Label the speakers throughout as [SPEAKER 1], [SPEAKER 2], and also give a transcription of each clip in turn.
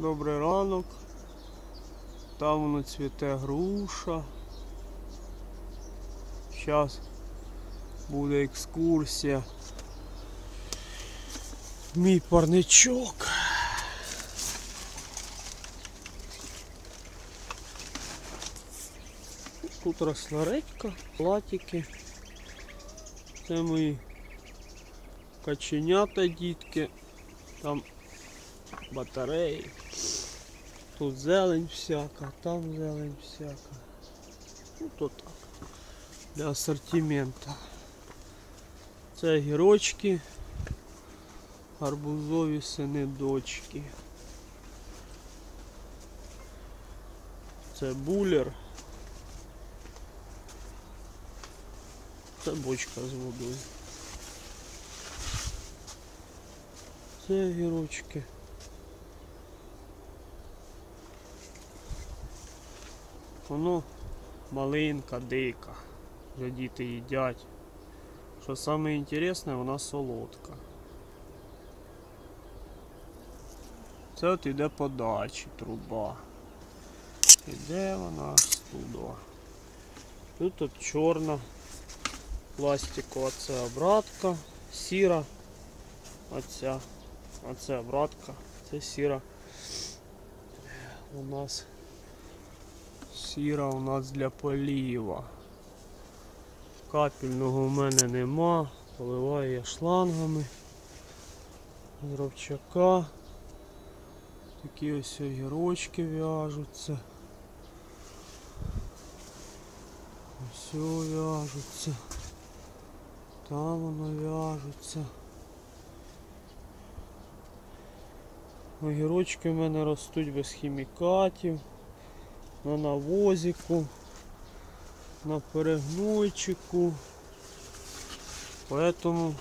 [SPEAKER 1] Добрий ранок. Там воно цвіте груша. Зараз буде екскурсія. Мій парничок. Тут росла редька, платики. Це мої каченята дітки. Там батареї. Тут зелень всяка, там зелень всяка. Ну то так. Для асортимента. Це гірочки, гарбузові сини дочки. Це булер. Це бочка з водою. Це гірочки. Воно малинка, дика. Вже діти їдять. Що саме інтересне, вона солодка. Це от іде подачі труба. Іде вона туди. Тут от чорна пластикова це обратка, сіра. Оця. Оце обратка, це сіра. У нас сіра у нас для поліва. Капельного в мене нема. Поливаю я шлангами. З ровчака. Такі ось огірочки в'яжуться. Ось в'яжуться. Там воно в'яжуться. Огірочки в мене ростуть без хімікатів, на навозику, на перегнойчику. Поэтому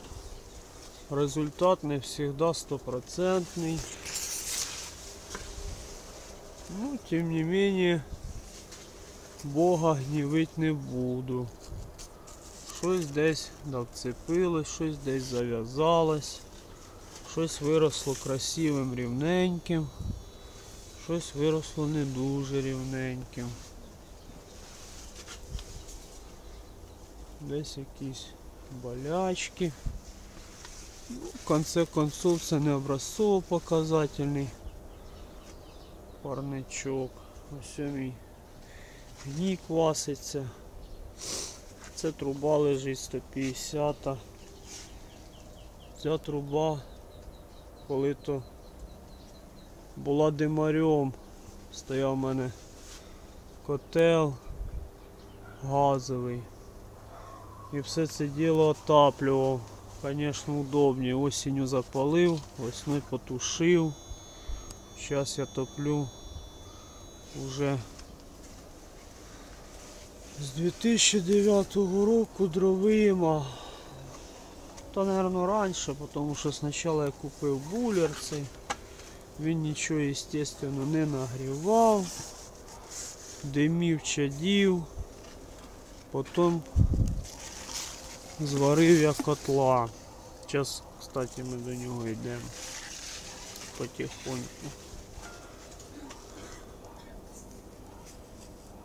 [SPEAKER 1] результат не завжди стопроцентний. Ну, тем не менее, Бога гнівить не буду. Щось десь навцепилось, щось десь зав'язалось. Щось виросло красивим, рівненьким, щось виросло не дуже рівненьким. Десь якісь болячки. Ну, в конце концов це не образцово показательний парничок. Ось мій гній кваситься. Це труба лежить 150. Ця труба коли то була димарем, стояв у мене котел газовий. І все це діло отаплював. Звісно, удобніше. Осінню запалив, весною потушив. Зараз я топлю уже з 2009 року дровима. Та, наверное, раніше, тому що спочатку я купив булер цей. Він нічого, естественно, не нагрівав, димів, чадів, потім зварив я котла. Зараз, кстати, ми до нього йдемо потихоньку.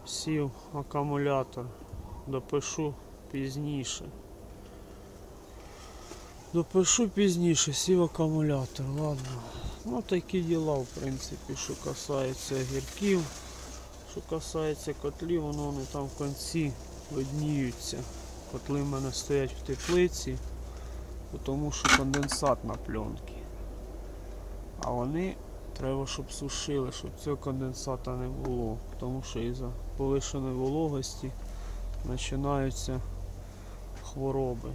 [SPEAKER 1] Сів акумулятор, допишу пізніше. Допишу пізніше, сів акумулятор, ладно. Ну такі діла, в принципі, що касається гірків, що касається котлів, воно вони там в кінці видніються. Котли в мене стоять в теплиці, тому що конденсат на пленці. А вони треба, щоб сушили, щоб цього конденсата не було. Тому що із-за повишеної вологості починаються хвороби.